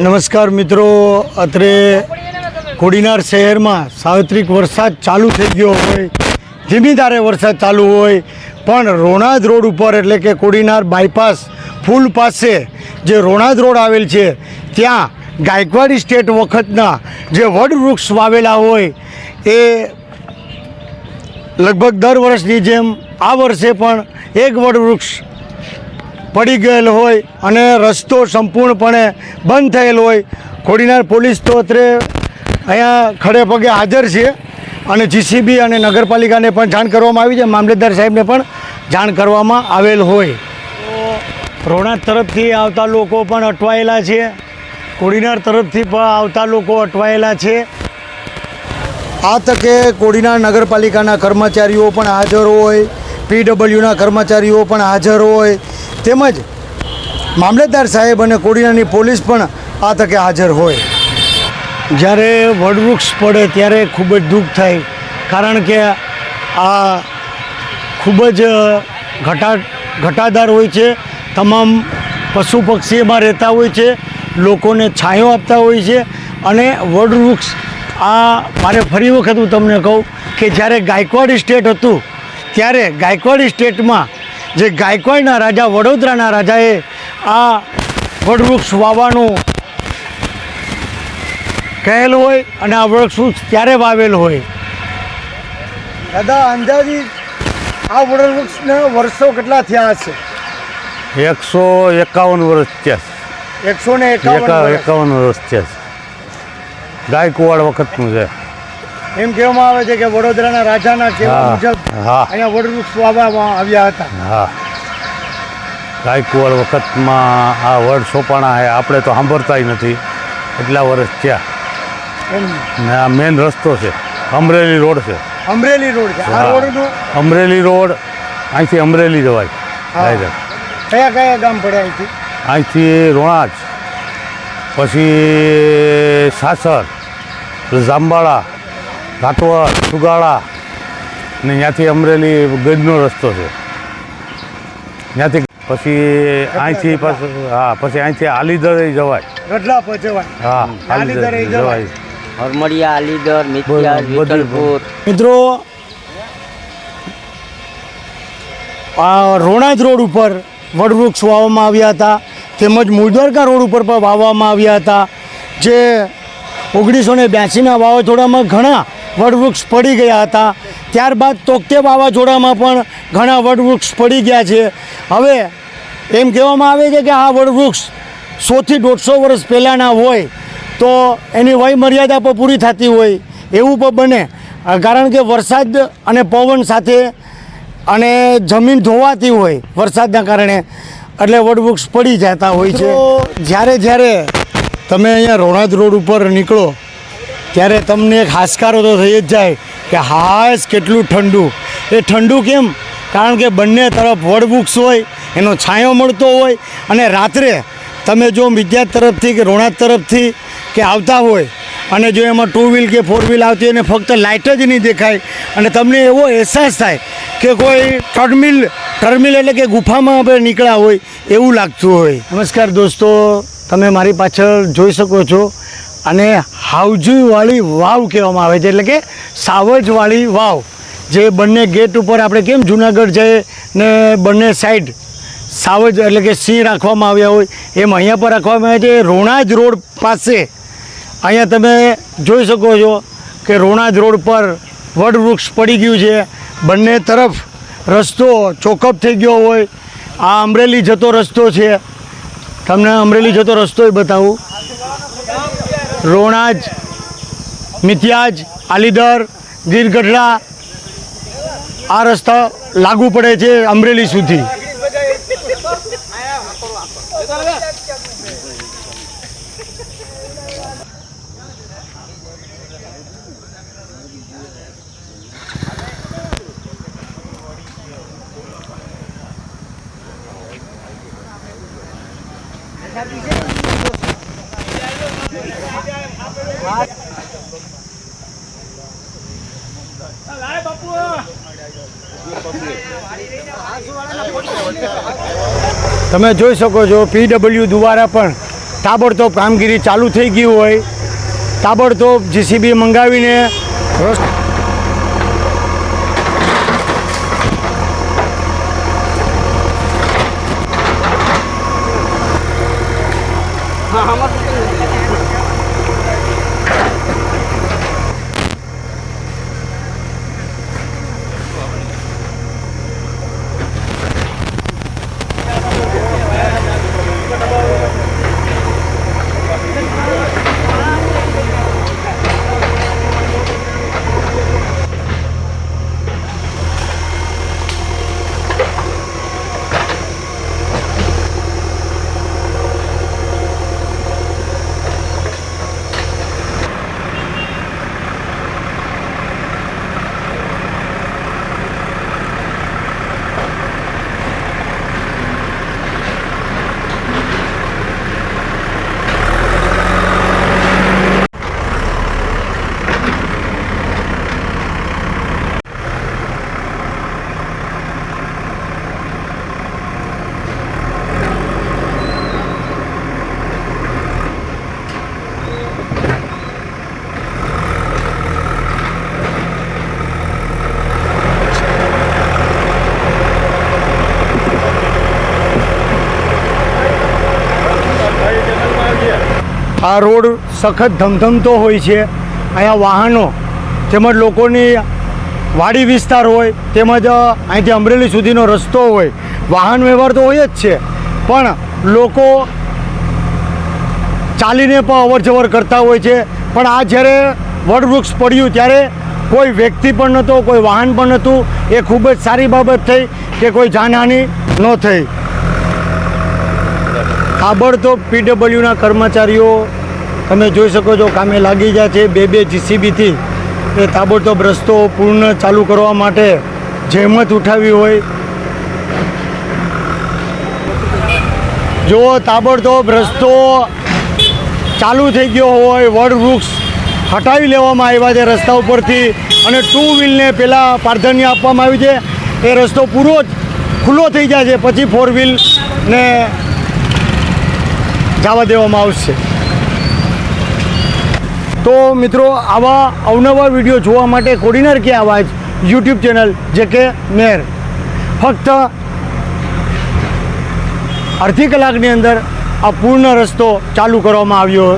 નમસ્કાર મિત્રો. અત્રે કોડીનાર શહેરમાં સાર્વત્રિક વરસાદ ચાલુ થઈ ગયો હોય, ધીમીધારે વરસાદ ચાલુ હોય, પણ રોણાદ રોડ ઉપર એટલે કે કોડીનાર બાયપાસ ફૂલ પાસે જે રોણાદ રોડ આવેલ છે, ત્યાં ગાયકવાડી સ્ટેટ વખતના જે વડવૃક્ષ વાવેલા હોય, એ લગભગ દર વર્ષની જેમ આ વર્ષે પણ એક વડ વૃક્ષ પડી ગયેલ હોય અને રસ્તો સંપૂર્ણપણે બંધ થયેલ હોય કોડીનાર પોલીસ તો અત્રે અહીંયા ખડે પગે હાજર છે અને જીસીબી અને નગરપાલિકાને પણ જાણ કરવામાં આવી છે. મામલેદાર સાહેબને પણ જાણ કરવામાં આવેલ હોય. તો રોણા તરફથી આવતા લોકો પણ અટવાયેલા છે. કોડીનાર તરફથી પણ આવતા લોકો અટવાયેલા છે. આ તકે કોડીનાર નગરપાલિકાના કર્મચારીઓ પણ હાજર હોય પીડબ્લ્યુના કર્મચારીઓ પણ હાજર હોય તેમજ મામલતદાર સાહેબ અને કોડીનાની પોલીસ પણ આ તકે હાજર હોય. જ્યારે વડવૃક્ષ પડે ત્યારે ખૂબ જ દુઃખ થાય, કારણ કે આ ખૂબ જ ઘટા ઘટાદાર હોય છે, તમામ પશુ પક્ષી એમાં રહેતા હોય છે, લોકોને છાંયો આપતા હોય છે, અને વડવૃક્ષ, આ મારે ફરી વખત હું તમને કહું કે જ્યારે ગાયકવાડ સ્ટેટ હતું, ત્યારે ગાયકવાડ સ્ટેટમાં જે ગાયકવાડના રાજા વડોદરાના રાજાએ આ વડવૃક્ષ વાવવાનું કહેલ હોય અને આ વૃક્ષ ત્યારે વાવેલ હોય. દાદા અંદાજી આ વડવૃક્ષને વર્ષો કેટલા થયા છે એકસો એકાવન વર્ષ થયા એકસો ને છે એકા એકાવન એકાવન વર્ષ થયા છે. ગાયકવાડ વખતનું છે. એમ કહેવામાં આવે છે કે વડોદરાના રાજાના કહેવા હા, મુજબ. અહીંયા વડવૃક્ષ વાવવામાં આવ્યા હતા. હા. ગાયકવાડ વખતમાં આ વડ સોપાણા છે આપણે તો સાંભળતાય નથી. એટલા વર્ષ થયા. ને આ મેઇન રસ્તો છે. અમરેલી રોડ છે. અમરેલી રોડ છે. આ હા. અમરેલી રોડ અહીંથી અમરેલી જવાય. ડાયરેક્ટ. કયા કયા ગામ પડે અહીંથી? અહીંથી રોણાજ પછી સાસર જાંબાળા ઘાટવડ સુગાળા ને ત્યાંથી અમરેલી ગજનો રસ્તો છે. ત્યાંથી પછી અહીંથી હા પછી અહીંથી આલીદરે જવાય. ગઢડા હા આલીદરે હરમડિયા. મિત્રો આ રોણાજ રોડ ઉપર વડવૃક્ષ વાવવામાં આવ્યા હતા તેમજ મૂળદ્વારકા રોડ ઉપર પણ વાવવામાં આવ્યા હતા. જે ઓગણીસો ને બ્યાસીના વાવાઝોડામાં ઘણા વડવૃક્ષ પડી ગયા હતા. ત્યારબાદ તોકતે વાવાઝોડામાં પણ ઘણા વડવૃક્ષ પડી ગયા છે. હવે એમ કહેવામાં આવે છે કે આ વડવૃક્ષ સોથી દોઢસો વર્ષ પહેલાંના હોય તો એની વય મર્યાદા પણ પૂરી થતી હોય એવું પણ બને. કારણ કે વરસાદ અને પવન સાથે અને જમીન ધોવાતી હોય વરસાદના કારણે એટલે વડવૃક્ષ પડી જતા હોય છે. જ્યારે જ્યારે તમે અહીંયા રોણાદ રોડ ઉપર નીકળો ત્યારે તમને એક હાશકારો તો થઈ જ જાય કે હાશ, કેટલું ઠંડુ. એ ઠંડુ કેમ? કારણ કે બંને તરફ વડવૃક્ષ હોય, એનો છાંયો મળતો હોય અને રાત્રે તમે જો વિદ્યાર્થ તરફથી કે રોણા તરફથી કે આવતા હોય અને જો એમાં ટુ વ્હીલ કે ફોર વ્હીલ આવતી હોય ફક્ત લાઇટ જ નહીં દેખાય અને તમને એવો અહેસાસ થાય કે કોઈ ટર્મિલ ટર્મિલ એટલે કે ગુફામાં આપણે નીકળ્યા હોય એવું લાગતું હોય. નમસ્કાર દોસ્તો, તમે મારી પાછળ જોઈ શકો છો અને હાઉજીવાળી વાવ કહેવામાં આવે છે, એટલે કે સાવજવાળી વાવ. જે બંને ગેટ ઉપર આપણે કેમ જુનાગઢ જઈએ ને બંને સાઈડ સાવજ એટલે કે સિંહ રાખવામાં આવ્યા હોય, એમ અહીંયા પર રાખવામાં આવે છે રોણાજ રોડ પાસે. અહીંયા તમે જોઈ શકો છો કે રોણાજ રોડ પર વડવૃક્ષ પડી ગયું છે. બંને તરફ રસ્તો ચોકઅપ થઈ ગયો હોય. આ અમરેલી જતો રસ્તો છે. તમને અમરેલી જતો રસ્તોય બતાવું. રોણાજ મિથિયાજ આલીદર ગીરગઢડા આ રસ્તા લાગુ પડે છે અમરેલી સુધી તમે જોઈ શકો છો પીડબ્લ્યુ દ્વારા પણ તાબડતોબ કામગીરી ચાલુ થઈ ગઈ હોય. તાબડતોબ જીસીબી મંગાવીને રસ આ રોડ સખત ધમધમતો હોય છે. અહીંયા વાહનો તેમજ લોકોની વાડી વિસ્તાર હોય તેમજ અહીંથી અમરેલી સુધીનો રસ્તો હોય. વાહન વ્યવહાર તો હોય જ છે. પણ લોકો ચાલીને પણ અવર જવર કરતા હોય છે. પણ આ જ્યારે વડવૃક્ષ પડ્યું ત્યારે કોઈ વ્યક્તિ પણ નહોતો, કોઈ વાહન પણ નહોતું. એ ખૂબ જ સારી બાબત થઈ કે કોઈ જાનહાનિ ન થઈ. તાબડતોબ પીડબ્લ્યુના કર્મચારીઓ તમે જોઈ શકો છો કામે લાગી ગયા છે બે બે જીસીબીથી. એ તાબડતોબ રસ્તો પૂર્ણ ચાલુ કરવા માટે જહેમત ઉઠાવી હોય. જો તાબડતોબ રસ્તો ચાલુ થઈ ગયો હોય. વડવૃક્ષ હટાવી લેવામાં આવ્યા છે રસ્તા ઉપરથી અને ટુ વ્હીલને પહેલાં પ્રાધાન્ય આપવામાં આવ્યું છે. એ રસ્તો પૂરો જ ખુલ્લો થઈ જાય છે. પછી ફોર વ્હીલને જવા દેવામાં આવશે. તો મિત્રો, આવા અવનવા વીડિયો જોવા માટે કોડિનર કે આવાજ યુટ્યુબ ચેનલ જે કે મેર. ફક્ત અડધી કલાકની અંદર આ પૂર્ણ રસ્તો ચાલુ કરવામાં આવ્યો.